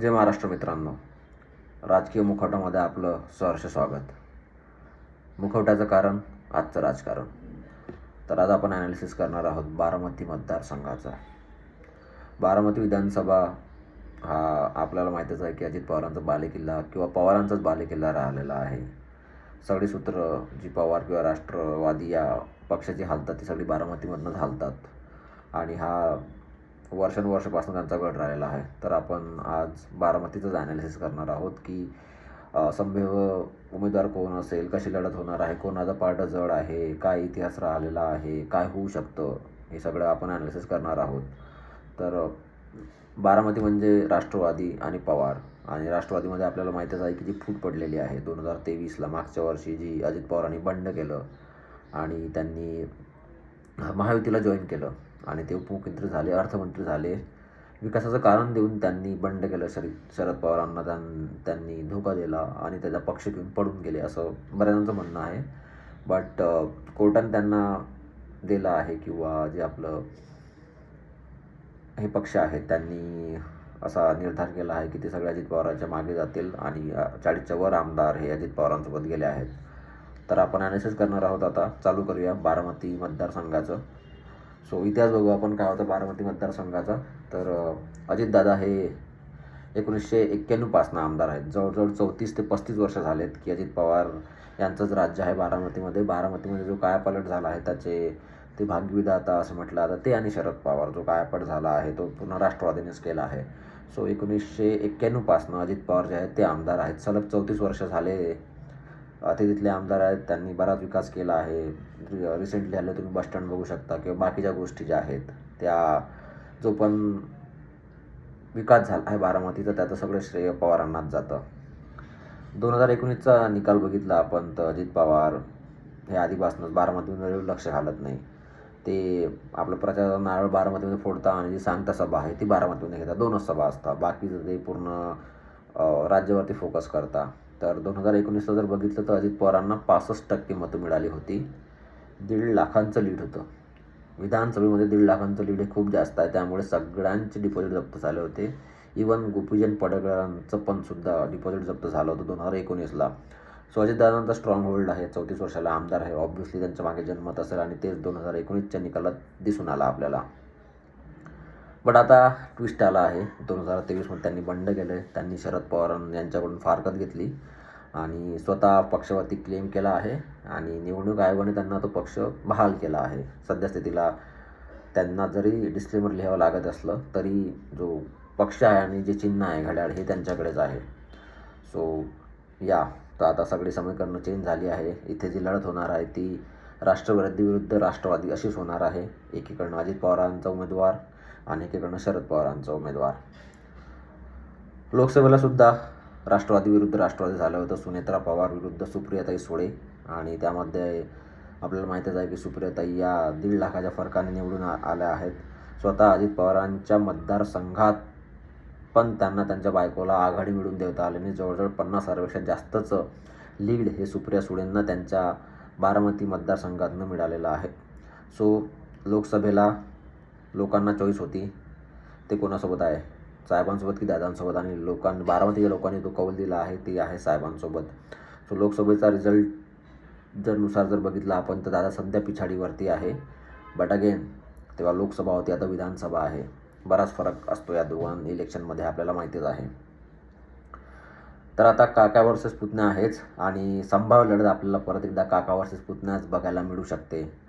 जय महाराष्ट्र मित्रांनो. राजकीय मुखवटामध्ये आपलं सहर्ष स्वागत. मुखवट्याचं कारण आजचं राजकारण. तर आज आपण ॲनालिसिस करणार आहोत बारामती मतदारसंघाचा. बारामती विधानसभा हा आपल्याला माहीतच आहे की अजित पवारांचा बालेकिल्ला किंवा पवारांचाच बालेकिल्ला राहिलेला आहे. सगळी सूत्र जी पवार किंवा राष्ट्रवादी या पक्षाची हालतात ती सगळी बारामतीमधनंच हालतात. आणि हा वर्षानुवर्षापासून त्यांचा गड राहिलेला आहे. तर आपण आज बारामतीचंच ॲनालिसिस करणार आहोत की संभाव्य उमेदवार कोण असेल कशी लढत होणार आहे कोणाचा पार्ट जड आहे काय इतिहास राहिलेला आहे काय होऊ शकतं हे सगळं आपण ॲनालिसिस करणार आहोत. तर बारामती म्हणजे राष्ट्रवादी आणि पवार. आणि राष्ट्रवादीमध्ये आपल्याला माहीतच आहे की जी फूट पडलेली आहे. दोन हजार तेवीसला मागच्या वर्षी जी अजित पवारांनी बंड केलं आणि त्यांनी महायुतीला जॉईन केलं. आणि ते उपमुख्यमंत्री झाले अर्थमंत्री झाले. विकासाचं कारण देऊन त्यांनी बंड केलं. शरद शरद पवारांना त्यां त्यांनी धोका दिला आणि त्याचा पक्ष घेऊन पडून गेले असं बऱ्याचांचं म्हणणं आहे. बट कोर्टाने त्यांना दिलं आहे किंवा जे आपलं हे पक्ष आहेत त्यांनी असा निर्धार केला आहे की ते सगळे अजित पवारांच्या मागे जातील आणि चाळीसच्या वर आमदार हे अजित पवारांसोबत गेले आहेत. तर आपण ॲनालिसिस करणार आहोत आता. चालू करूया बारामती मतदारसंघाचं. सो इतिहास बघू आपण काय होतं बारामती मतदारसंघाचा. तर अजितदादा हे एकोणीसशे एक्क्याण्णवपासनं आमदार आहेत. जवळजवळ चौतीस ते पस्तीस वर्ष झालेत की अजित पवार यांचंच राज्य आहे बारामतीमध्ये. बारामतीमध्ये जो कायापालट झाला आहे त्याचे ते भाग्यविधाता असं म्हटलं आता ते आणि शरद पवार जो कायापट झाला आहे तो पूर्ण राष्ट्रवादीनेच केला आहे. सो एकोणीसशे एक्क्याण्णवपासनं अजित पवार जे आहेत ते आमदार आहेत. सलग चौतीस वर्ष झाले ते तिथले आमदार आहेत त्यांनी बराच विकास केला आहे. रिसेंटली आलं तुम्ही बसस्टँड बघू शकता किंवा बाकीच्या गोष्टी ज्या आहेत त्या जो पण विकास झाला आहे बारामतीचा त्याचं सगळं श्रेय पवारांनाच जातं. दोन हजार एकोणीसचा निकाल बघितला आपण तर अजित पवार हे आधीपासूनच बारामतीमध्ये लक्ष घालत नाही. ते आपलं प्रचार नारळ बारामतीमध्ये फोडता आणि जी सांगता सभा आहे ती बारामतीमध्ये घेतात. दोनच सभा असतात. बाकीचं ते पूर्ण राज्यावरती फोकस करता. तर दोन हजार एकोणीसला जर बघितलं तर अजित पवारांना पासष्ट टक्के मतं मिळाली होती. दीड लाखांचं लीड होतं. विधानसभेमध्ये दीड लाखांचं लीड हे खूप जास्त आहे. त्यामुळे सगळ्यांचे डिपॉझिट जप्त झाले होते. इवन गोपीजन पडळकरांचं पण सुद्धा डिपॉझिट जप्त झालं होतं दोन हजार एकोणीसला. सो अजितदादांचा स्ट्रॉंग होल्ड आहे. चौतीस वर्षाला आमदार आहे. ऑब्व्हियसली त्यांच्या मागे जन्मत असेल आणि तेच दोन हजार एकोणीसच्या निकालात दिसून आला आपल्याला. बट आता ट्विस्ट आला आहे. दोन हजार तेवीसमध्ये त्यांनी बंड केलं त्यांनी शरद पवार यांच्याकडून फारकत घेतली आणि स्वतः पक्षावरती क्लेम केला आहे आणि निवडणूक आयोगाने त्यांना तो पक्ष बहाल केला आहे. सद्यस्थितीला त्यांना जरी डिस्क्लेमर लिहावं लागत असलं तरी जो पक्ष आहे आणि जे चिन्ह आहे घड्याळ हे त्यांच्याकडेच आहे. सो या. तर आता सगळी समीकरणं चेंज झाली आहे. इथे जी लढत होणार आहे ती राष्ट्रवादी विरुद्ध राष्ट्रवादी अशीच होणार आहे. एकीकडनं अजित पवारांचा उमेदवार आणि एकीकडनं शरद पवारांचा उमेदवार. लोकसभेला सुद्धा राष्ट्रवादी विरुद्ध राष्ट्रवादी झालं होतं. सुनेत्रा पवार विरुद्ध सुप्रियाताई सुळे आणि त्यामध्ये आपल्याला माहीतच आहे की सुप्रियाताई या दीड लाखाच्या फरकाने निवडून आल्या आहेत. स्वतः अजित पवारांच्या मतदारसंघात पण त्यांना त्यांच्या बायकोला आघाडी मिळून देता आल्याने जवळजवळ पन्नास हजारपेक्षा जास्तच लीड हे सुप्रिया सुळेंना त्यांच्या बारामती मतदारसंघातनं मिळालेलं आहे. सो लोकसभेला लोकांना चॉईस होती. ते कोणासोबत आहे? साहेबांसोबत की दादांसोबत? आणि लोकांनी बारामतीच्या लोकांनी जो कौल दिला आहे ती आहे साहेबांसोबत. सो लोकसभेचा रिझल्ट जर नुसार जर बघितला आपण तर दादा सध्या पिछाडीवरती आहे. बट अगेन तेव्हा लोकसभा होती आता विधानसभा आहे. बराच फरक असतो या दोघां इलेक्शनमध्ये आपल्याला माहितीच आहे. तर आता काका वर्सेस पुतण्या आहेच. आणि संभाव्य लढत आपल्याला परत एकदा काका वर्सेस पुतण्याच बघायला मिळू शकते.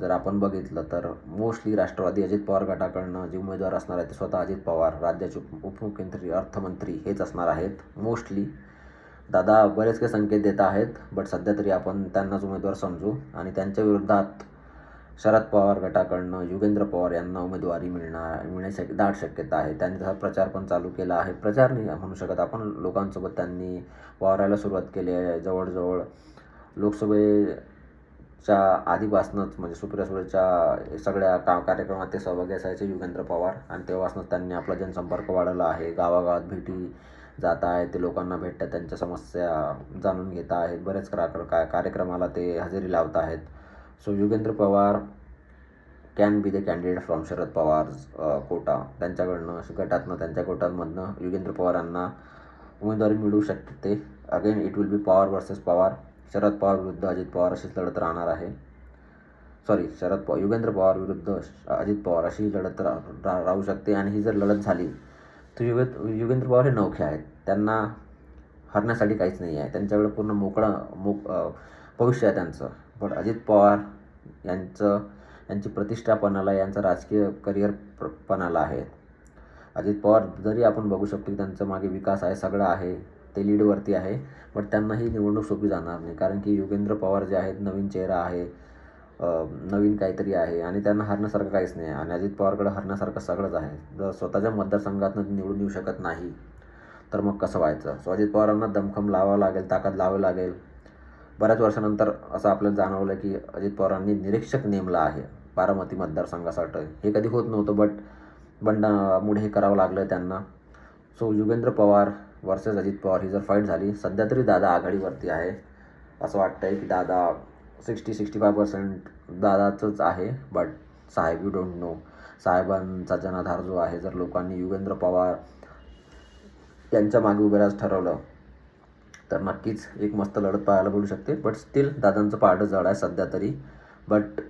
जर आपण बघितलं तर मोस्टली राष्ट्रवादी अजित पवार गटाकडनं जे उमेदवार असणार आहेत ते स्वतः अजित पवार राज्याचे उपमुख्यमंत्री अर्थमंत्री हेच असणार आहेत. मोस्टली दादा बरेच काही संकेत देत आहेत बट सध्या तरी आपण त्यांनाच उमेदवार समजू आणि त्यांच्या विरोधात शरद पवार गटाकडनं युगेंद्र पवार यांना उमेदवारी मिळणार मिळण्याची दाट शक्यता आहे. त्यांनी तसा प्रचार पण चालू केला आहे. प्रचार नाही म्हणू शकत आपण लोकांसोबत त्यांनी वावरायला सुरुवात केली आहे. जवळजवळ लोकसभे च्या आधीपासूनच म्हणजे सुप्रिया सुळेच्या सगळ्या का कार्यक्रमात ते सहभागी असायचे युगेंद्र पवार. आणि तेव्हापासूनच त्यांनी आपला जनसंपर्क वाढवला आहे. गावागावात भेटी जात आहेत. ते लोकांना भेटतात. त्यांच्या समस्या जाणून घेत आहेत. बरेच का कार्यक्रमाला ते हजेरी लावत आहेत. So Yugendra Pawar can be the candidate from Sharad Pawar quota. त्यांच्याकडनं गटातनं त्यांच्या कोटांमधनं युगेंद्र पवारांना उमेदवारी मिळू शकते. Again it will be power versus Pawar Sharad Pawar विरुद्ध अजित पवार अशीच लढत राहणार आहे. सॉरी शरद पवार युगेंद्र पवार विरुद्ध अजित पवार अशी लढत रा, राहू शकते. आणि ही जर लढत झाली तर युगे युगेंद्र पवार हे नौखे आहेत. त्यांना हरण्यासाठी काहीच नाही आहे. त्यांच्याकडे पूर्ण मोकळा मोक भविष्य आहे त्यांचं. पण अजित पवार यांचं यांची प्रतिष्ठापणाला यांचं राजकीय करिअर पणाला आहे. अजित पवार जरी आपण बघू शकतो की त्यांचं मागे विकास आहे सगळं आहे. ते लीडवरती आहे पण त्यांना ही निवडणूक सोपी जाणार नाही. कारण की युगेंद्र पवार जे आहेत नवीन चेहरा आहे नवीन काहीतरी आहे आणि त्यांना हरण्यासारखं काहीच नाही आहे. आणि अजित पवारकडे हरण्यासारखं सगळंच आहे. जर स्वतःच्या मतदारसंघातनं निवडून येऊ शकत नाही तर मग कसं व्हायचं? सो अजित पवारांना दमखम लावावं लागेल ताकद लावावी लागेल. बऱ्याच वर्षानंतर असं आपल्याला जाणवलं की अजित पवारांनी निरीक्षक नेमला आहे बारामती मतदारसंघासाठी. हे कधी होत नव्हतं बट बंडामुळे हे करावं लागलं त्यांना. सो युगेंद्र पवार वर्सेस अजित पवार ही जर फाईट झाली सध्या तरी दादा आघाडीवरती आहे. असं वाटतं आहे की दादा सिक्स्टी सिक्स्टी फाय पर्सेंट दादाचंच आहे बट साहेब यू डोंट नो साहेबांचा जनाधार जो आहे जर लोकांनी युगेंद्र पवार यांच्या मागे उभे राहायचं ठरवलं तर नक्कीच एक मस्त लढत पाहायला मिळू शकते. बट स्टील दादांचं पारडं जड आहे सध्या तरी. बट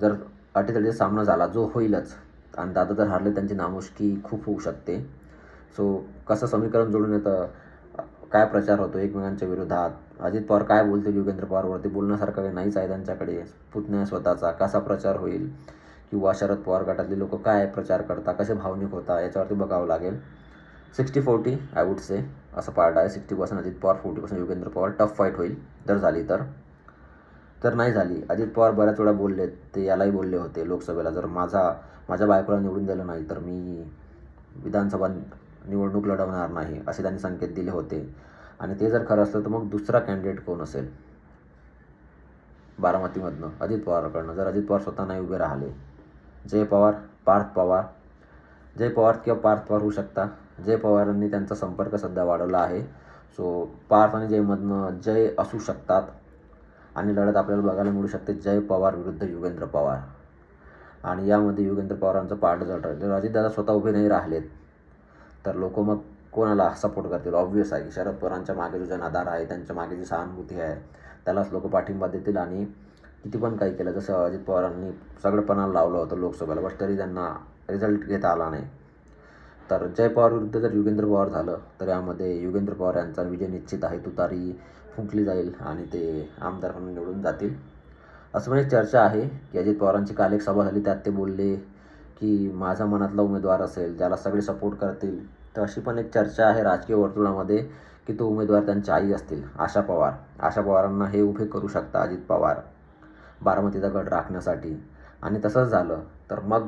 जर अटीतटीचा सामना झाला जो होईलच आणि दादा जर हारले त्यांची नामुष्की खूप होऊ शकते. सो कसं समीकरण जोडून येतं? काय प्रचार होतो एकमेकांच्या विरोधात? अजित पवार काय बोलतील योगेंद्र पवारवरती? बोलण्यासारखं काही नाहीच आहे त्यांच्याकडे. पुतण्या स्वतःचा. कसा प्रचार होईल? किंवा शरद पवार गटातली लोक काय प्रचार करता? कसे भावनिक होता? याच्यावरती बघावं लागेल. Sixty forty I would say असं पार्ट आहे. Sixty percent Ajit Pawar forty percent Yogendra Pawar. Tough fight होईल. जर झाली तर? तर नाही झाली. अजित पवार बऱ्याच वेळा बोलले ते यालाही बोलले होते लोकसभेला. जर माझा माझ्या बायकोला निवडून दिलं नाही तर मी विधानसभा निवडणूक लढवणार नाही असे त्यांनी संकेत दिले होते. आणि ते जर खरं असलं तर मग दुसरा कॅन्डिडेट कोण असेल? बारामतीमधनं अजित पवारकडनं. जर अजित पवार स्वतः नाही उभे राहिले. जय पवार पार्थ पवार. जय पवार किंवा पार्थ पवार होऊ शकता. जय पवारांनी त्यांचा संपर्क सध्या वाढवला आहे. सो पार्थ आणि जयमधनं जय असू शकतात. आणि लढत आपल्याला बघायला मिळू शकते जय पवार विरुद्ध युगेंद्र पवार. आणि यामध्ये युगेंद्र पवारांचं पाठ जड राहील. जर अजितदादा स्वतः उभे नाही राहिलेत. तर लोक मग कोणाला सपोर्ट करतील? ऑब्वियस आहे की शरद पवारांच्या मागे जो जनाधार आहे त्यांच्या मागे जी सहानुभूती आहे त्यालाच लोक पाठिंबा देतील आणि किती पण काही केलं जसं अजित पवारांनी सगळं पणाला लावलं होतं लोकसभेला बट तरी त्यांना रिझल्ट घेता आला नाही. तर जय पवार विरुद्ध जर युगेंद्र पवार झालं तर यामध्ये युगेंद्र पवार यांचा विजय निश्चित आहे तुतारी फुंकली जाईल आणि ते आमदार म्हणून निवडून जातील. असं म्हणजे चर्चा आहे की अजित पवारांची काल एक सभा झाली त्यात ते बोलले की माझा मनातला उमेदवार असेल ज्याला सगळे सपोर्ट करतील. तर अशी पण एक चर्चा आहे राजकीय वर्तुळामध्ये की तो उमेदवार त्यांची आई असतील आशा पवार. आशा पवारांना हे उभे करू शकता अजित पवार. बारामतीचा गट राखण्यासाठी. आणि तसंच झालं तर मग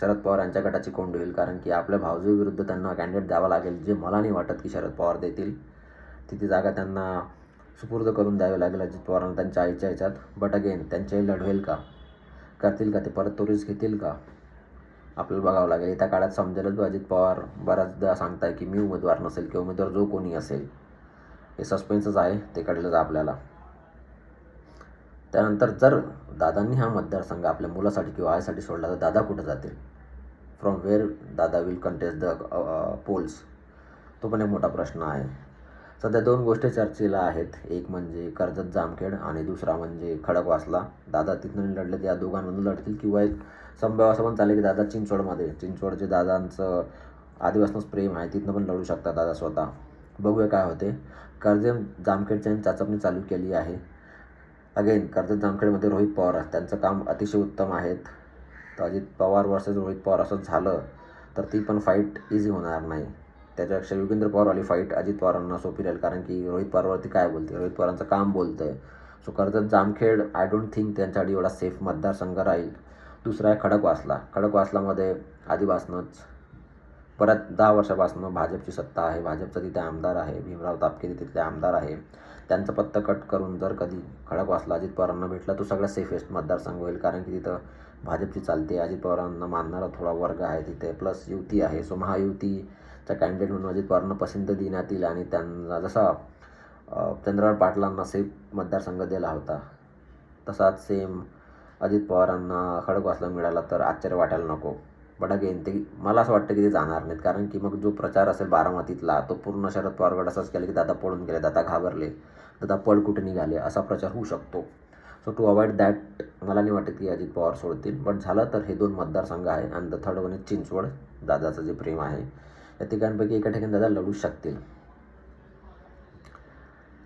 शरद पवार यांच्या गटाची कोंड होईल कारण की आपल्या भावजीविरुद्ध त्यांना कॅन्डिडेट द्यावा लागेल जे मला नाही वाटत की शरद पवार देतील. तिथे जागा त्यांना सुपूर्द करून द्यावी लागेल अजित पवारांना त्यांच्या आईच्या ह्याच्यात. बट अगेन त्यांच्याही लढवेल का? करतील का ते? परत तो रिस्क घेतील का? आपल्याला बघावं लागेल. येत्या काळात समजेलच अजित पवार बऱ्याचदा सांगताय की मी उमेदवार नसेल किंवा उमेदवार जो कोणी असेल हे सस्पेन्सच आहे ते कळलंच आपल्याला. त्यानंतर जर दादांनी हा मतदारसंघ आपल्या मुलासाठी किंवा आईसाठी सोडला तर दादा कुठं जातील? फ्रॉम वेअर दादा विल कंटेस्ट द पोल्स तो पण एक मोठा प्रश्न आहे. सध्या दोन गोष्टी चर्चेला आहेत. एक म्हणजे कर्जत जामखेड आणि दुसरा म्हणजे खडकवासला दादा तिथून लढले या दोघांमधून लढतील किंवा एक संभव असं पण चालेल की दादा चिंचवडमध्ये चिंचवडचे दादांचं आदिवासनंच प्रेम आहे तिथनं पण लढू शकतात दादा स्वतः. बघूया काय होते. कर्जत जामखेडच्या चाचपणी चालू केली आहे. अगेन कर्जत जामखेडमध्ये रोहित पवार त्यांचं काम अतिशय उत्तम आहेत तर अजित पवार वर्सेस रोहित पवार असं झालं तर ती पण फाईट इझी होणार नाही. त्याच्यापेक्षा योगेंद्र पवारवाली फाईट अजित पवारांना सोपी राहील. कारण की रोहित पवारवरती काय बोलते रोहित पवारांचं काम बोलतं आहे so Karjat Jamkhed I don't think त्यांच्यासाठी एवढा सेफ मतदारसंघ राहील. दुसरा आहे खडकवासला. खडकवासलामध्ये आधीपासूनच परत दहा वर्षापासून भाजपची सत्ता आहे. भाजपचा तिथे आमदार आहे. भीमराव तापकिरी तिथले आमदार आहे. त्यांचं पत्ता कट करून जर कधी खडकवासला अजित पवारांना भेटला तो सगळ्यात सेफेस्ट मतदारसंघ होईल. कारण की तिथं भाजपची चालते. अजित पवारांना मानणारा थोडा वर्ग आहे तिथे. प्लस युती आहे. सो महायुती त्या कॅन्डिडेट म्हणून अजित पवारांना पसंती देण्यात येईल आणि त्यांना जसा चंद्रकांत पाटलांना सेफ मतदारसंघ दिला होता तसाच सेम अजित पवारांना खडकवासला मिळाला तर आश्चर्य वाटायला नको. बट अगेन ते मला असं वाटतं की ते जाणार नाहीत. कारण की मग जो प्रचार असेल बारामतीतला तो पूर्ण शरद पवारगड असाच केला की दादा पळून गेले दादा घाबरले दादा पळ कुठे निघाले असा प्रचार होऊ शकतो. सो टू अवॉइड दॅट मला नाही वाटत की अजित पवार सोडतील. बट झालं तर हे दोन मतदारसंघ आहे आणि the third one is Chinchwad दादाचं जे प्रेम आहे. या तिघांपैकी एका ठिकाणी दादा लढू शकतील.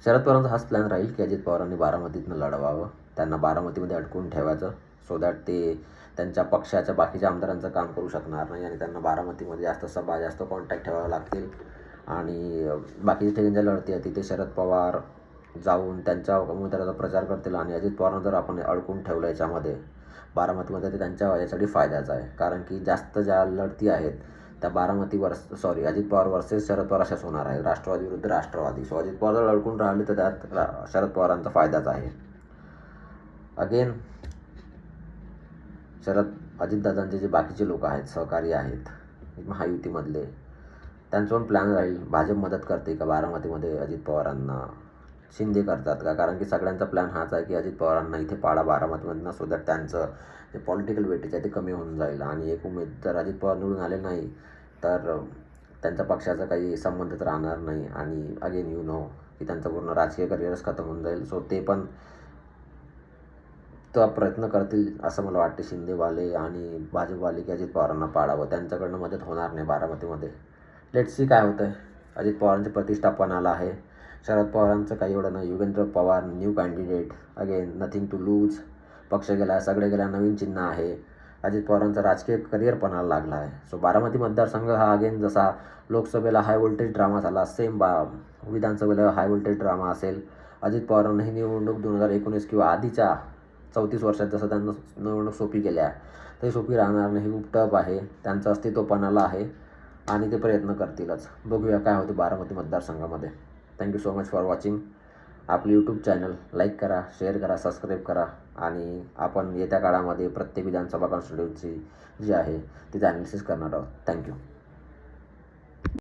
शरद पवारांचा हाच प्लॅन राहील की अजित पवारांनी बारामतीतनं लढवावं. त्यांना बारामतीमध्ये अडकून ठेवायचं सो दॅट ते त्यांच्या पक्षाच्या बाकीच्या आमदारांचं काम करू शकणार नाही आणि त्यांना बारामतीमध्ये जास्त सभा जास्त कॉन्टॅक्ट ठेवावे लागतील. आणि बाकीच्या ठिकाणी ज्या लढती आहे तिथे शरद पवार जाऊन त्यांच्या उमेदवाराचा प्रचार करतील आणि अजित पवारांना जर आपण अडकून ठेवलं याच्यामध्ये बारामतीमध्ये ते त्यांच्या यासाठी फायद्याचं आहे. कारण की जास्त ज्या लढती आहेत आता Baramati versus sorry Ajit Pawar versus Sharad Pawar अशाच होणार आहे राष्ट्रवादी विरुद्ध राष्ट्रवादी. सो अजित पवार जर अडकून राहिले तर त्यात रा- शरद पवारांचा फायदाच आहे. अगेन शरद अजितदादांचे जे बाकीचे लोक आहेत सहकारी आहेत महायुतीमधले त्यांचा पण प्लॅन राहील. भाजप मदत करते का बारामतीमध्ये अजित पवारांना? शिंदे करतात का? कारण की सगळ्यांचा प्लॅन हाच आहे की अजित पवारांना इथे पाडा बारामतीमधनं सो दॅट त्यांचं जे पॉलिटिकल वेटेज आहे ते कमी होऊन जाईल. आणि एक उमेद जर अजित पवार निवडून आले नाही तर त्यांचा पक्षाचा काही संबंधच राहणार नाही. आणि अगेन यू नो की त्यांचं पूर्ण राजकीय करिअरच खतम होऊन जाईल. सो ते पण तर प्रयत्न करतील असं मला वाटते. शिंदेवाले आणि भाजपवाले की अजित पवारांना पाडावं. त्यांच्याकडनं मदत होणार नाही बारामतीमध्ये. लेट सी काय होतं आहे अजित पवारांचे प्रतिष्ठापन आलं आहे. शरद पवारांचं काही एवढं नाही. Yugendra Pawar new candidate again nothing to lose पक्ष गेला सगळे गेला नवीन चिन्ह आहे. अजित पवारांचा राजकीय करिअर पणाला लागला आहे. सो बारामती मतदारसंघ हा अगेन जसा लोकसभेला हाय व्होल्टेज ड्रामा झाला सेम बा विधानसभेला हाय व्होल्टेज ड्रामा असेल. अजित पवारांना ही निवडणूक दोन हजार एकोणीस किंवा आधीच्या चौतीस वर्षात जसं त्यांना निवडणूक सोपी केल्या तरी सोपी राहणार नाही. खूप टप आहे. त्यांचं अस्तित्वपणाला आहे आणि ते प्रयत्न करतीलच. बघूया काय होते बारामती मतदारसंघामध्ये. Thank you so much for watching आपलं यूट्यूब चॅनल लाईक करा शेअर करा सबस्क्राईब करा. आणि आपण येत्या काळामध्ये प्रत्येक विधानसभा कॉन्स्टिट्युन्सी जी आहे तिचं ॲनालिसिस करणार आहोत. थँक्यू